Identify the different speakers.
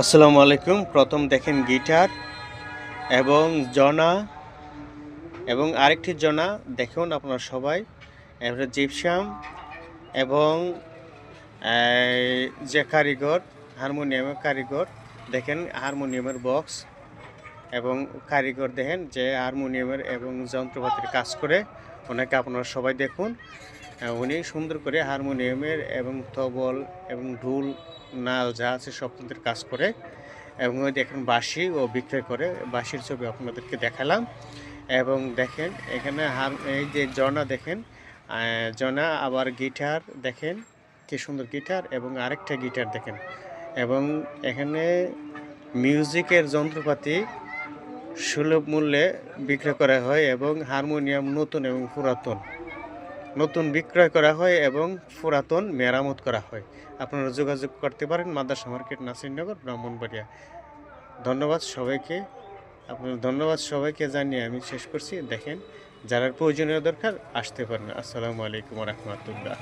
Speaker 1: আসসালামু আলাইকুম। প্রথম দেখেন গিটার এবং জনা এবং আরেকটি জনা দেখুন আপনারা সবাই। এবারে জিপসাম এবং যে কারিগর, হারমোনিয়ামের কারিগর, দেখেন হারমোনিয়ামের বক্স এবং কারিগর দেখেন যে হারমোনিয়ামের এবং যন্ত্রপাতির কাজ করে ওনাকে আপনারা সবাই দেখুন। উনি সুন্দর করে হারমোনিয়ামের এবং তবল এবং ঢুল, নাল যা আছে সব কাজ করে এবং ওই দেখেন বাঁশি ও বিক্রয় করে, বাঁশির ছবি আপনাদেরকে দেখালাম। এবং দেখেন এখানে হার, এই যে জনা দেখেন জনা আবার গিটার দেখেন, কি সুন্দর গিটার এবং আরেকটা গিটার দেখেন। এবং এখানে মিউজিকের যন্ত্রপাতি সুলভ মূল্যে বিক্রয় করা হয় এবং হারমোনিয়াম নতুন এবং পুরাতন। নতুন বিক্রয় করা হয় এবং পুরাতন মেরামত করা হয়। আপনারা যোগাযোগ করতে পারেন মাদ্রাসা মার্কেট নাসিরনগর, ব্রাহ্মণবাড়িয়া। ধন্যবাদ সবাইকে। আপনার ধন্যবাদ সবাইকে জানিয়ে আমি শেষ করছি। দেখেন, যারা প্রয়োজনীয় দরকার আসতে পারেন। আসসালামু আলাইকুম রহমতুল্লাহ।